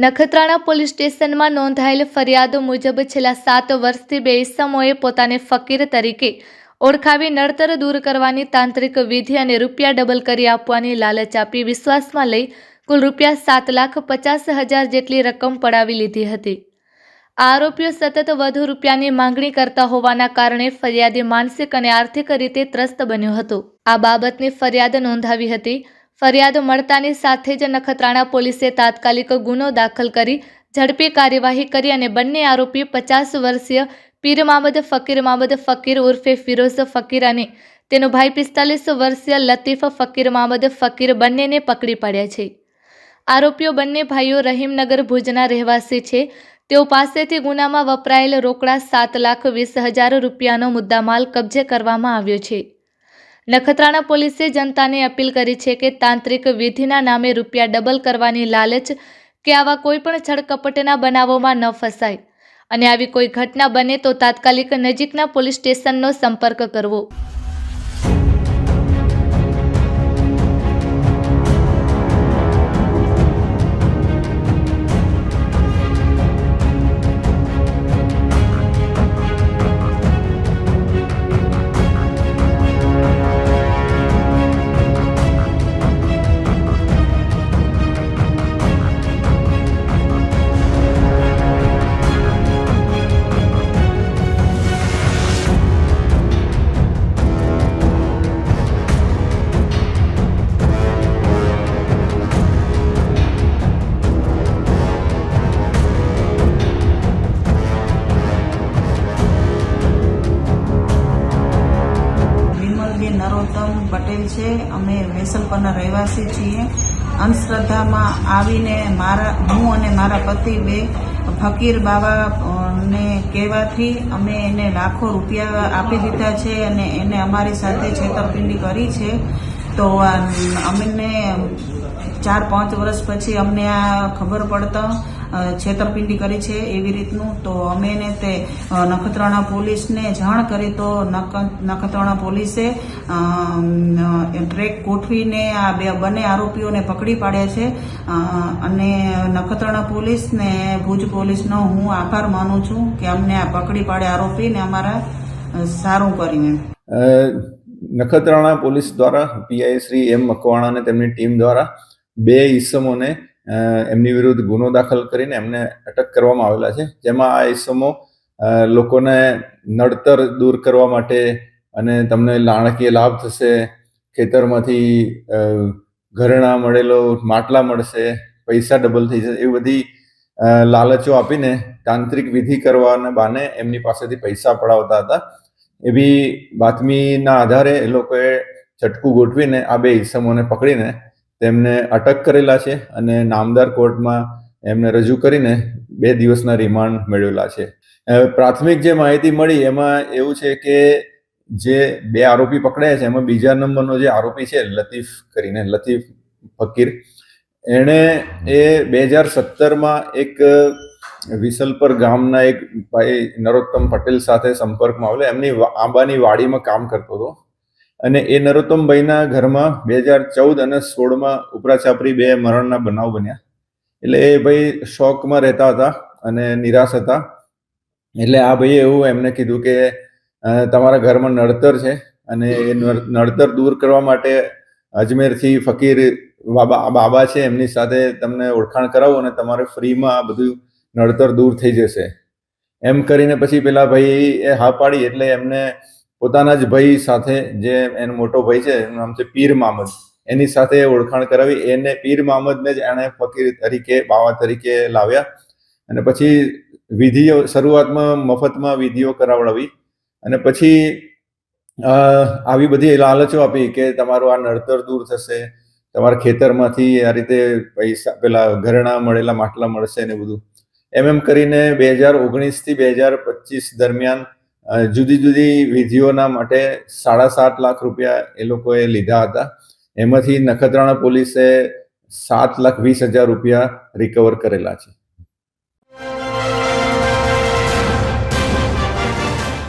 Nakhatrana police સ્ટેશનમાં નોંધાયેલ ફરિયાદો મુજબ છેલ્લા સાત વર્ષથી બે ઇસમોએ પોતાને ફકીર તરીકે ઓળખાવી નડતર દૂર કરવાની તાંત્રિક વિધિ અને રૂપિયા ડબલ કરી આપવાની લાલચ આપી વિશ્વાસમાં લઈ કુલ રૂપિયા સાત લાખ પચાસ હજાર જેટલી રકમ પડાવી લીધી હતી. આરોપીઓ સતત વધુ રૂપિયાની માંગણી કરતા હોવાના કારણે ફરિયાદી માનસિક અને આર્થિક રીતે ત્રસ્ત બન્યો હતો. આ બાબતની ફરિયાદ નોંધાવી હતી ફરિયાદ મળતાની સાથે જ નખત્રાણા પોલીસે તાત્કાલિક ગુનો દાખલ કરી ઝડપી કાર્યવાહી કરી અને બંને આરોપી પચાસ વર્ષીય પીર મામદ ફકીર મામદ ફકીર ઉર્ફે ફિરોઝ ફકીર અને તેનો ભાઈ પિસ્તાલીસ વર્ષીય લતીફ ફકીર મામદ ફકીર બંનેને પકડી પાડ્યા છે. આરોપીઓ બંને ભાઈઓ રહીમનગર ભુજના રહેવાસી છે. તેઓ પાસેથી ગુનામાં વપરાયેલ રોકડા સાત લાખ વીસ હજાર રૂપિયાનો મુદ્દામાલ કબજે કરવામાં આવ્યો છે. નખત્રાણા પોલીસે જનતાને અપીલ કરી છે કે તાંત્રિક વિધિના નામે રૂપિયા ડબલ કરવાની લાલચ કે આવા કોઈ પણ છળકપટના બનાવોમાં ન ફસાય. અને આવી કોઈ ઘટના બને તો તાત્કાલિક નજીકના પોલીસ સ્ટેશનનો સંપર્ક કરવો. પટેલ છે. અમે વેસલપરના રહેવાસી છીએ. અંધશ્રદ્ધામાં આવીને મારા, હું અને મારા પતિ બે ફકીર બાબાને કહેવાથી અમે એને લાખો રૂપિયા આપી દીધા છે અને એને અમારી સાથે છેતરપિંડી કરી છે. તો અમને ચાર પાંચ વર્ષ પછી અમને આ ખબર પડતા છેતરપિંડી કરી છે એવી રીતનું. તો અમે એને તે નખત્રાણા પોલીસને જાણ કરી તો નખત્રાણા પોલીસે ટ્રેક ગોઠવીને આ બે બંને આરોપીઓને પકડી પાડ્યા છે. અને નખત્રાણા પોલીસ ને ભુજ પોલીસનો હું આભાર માનું છું કે અમને આ પકડી પાડ્યા આરોપીને અમારા સારું કર્યું નખત્રાણા પોલીસ દ્વારા, પીઆઈ શ્રી એમ મકવાણા અને તેમની ટીમ દ્વારા બે ઈસમોને એમની વિરુદ્ધ ગુનો દાખલ કરીને એમને અટક કરવામાં આવેલા છે. જેમાં આ ઈસમો લોકોને નડતર દૂર કરવા માટે અને તમને નાણાકીય લાભ થશે, ખેતરમાંથી ઘરેણા મળેલો, માટલા મળશે, પૈસા ડબલ થઈ જશે, એવી બધી લાલચો આપીને તાંત્રિક વિધિ કરવાના બાને એમની પાસેથી પૈસા પડાવતા હતા. એવી બાતમીના આધારે એ લોકોએ ચટકું ગોઠવીને આ બે ઇસમોને પકડીને તેમને અટક કરેલા છે અને નામદાર કોર્ટમાં એમને રજૂ કરીને બે દિવસના રિમાન્ડ મેળવેલા છે. પ્રાથમિક જે માહિતી મળી એમાં એવું છે કે જે બે આરોપી પકડાયા છે, એમાં બીજા નંબરનો જે આરોપી છે, લતીફ કરીને, લતીફ ફકીર, એણે એ બે હજાર સત્તરમાં એક વિસલપર ગામના એક ભાઈ નરોત્તમ પટેલ સાથે સંપર્કમાં આવેલો. એમની આંબાની વાડીમાં કામ કરતો હતો. અને એ નરોત્તમભાઈના ઘરમાં બે હજાર ચૌદ અને સોળમાં ઉપરાછાપરી બે મરણના બનાવ બન્યા. એટલે એ ભાઈ શોકમાં રહેતા હતા અને નિરાશ હતા. એટલે આ ભાઈએ એવું એમને કીધું કે તમારા ઘરમાં નડતર છે અને એ નડ- નડતર દૂર કરવા માટે અજમેરથી ફકીર બાબા બાબા છે એમની સાથે તમને ઓળખાણ કરાવો અને તમારે ફ્રીમાં આ બધું નડતર દૂર થઈ જશે. એમ કરીને પછી પેલા ભાઈ એ હા પાડી એટલે એમને પોતાના જ ભાઈ સાથે જે એનો મોટો ભાઈ છે, એનું નામ છે પીર મામદ. એની સાથે ઓળખાણ કરાવી. એને પીર મામદને જ એણે ફકીર તરીકે, બાવા તરીકે લાવ્યા. અને પછી વિધિઓ, શરૂઆતમાં મફતમાં વિધિઓ કરાવડાવી. અને પછી આવી બધી લાલચો આપી કે તમારું આ નડતર દૂર થશે. તમારા ખેતરમાંથી આ રીતે પૈસા, પેલા ઘરેણા મળેલા માટલા મળશે ને બધું. એમ એમ કરીને બે હજાર ઓગણીસથી બે હજાર પચીસ દરમિયાન જુદી જુદી વિધિઓના માટે સાડા સાત લાખ રૂપિયા એ લોકોએ લીધા હતા. એમાંથી નખત્રાણા પોલીસે સાત લાખ વીસ હજાર રૂપિયા રિકવર કરેલા છે.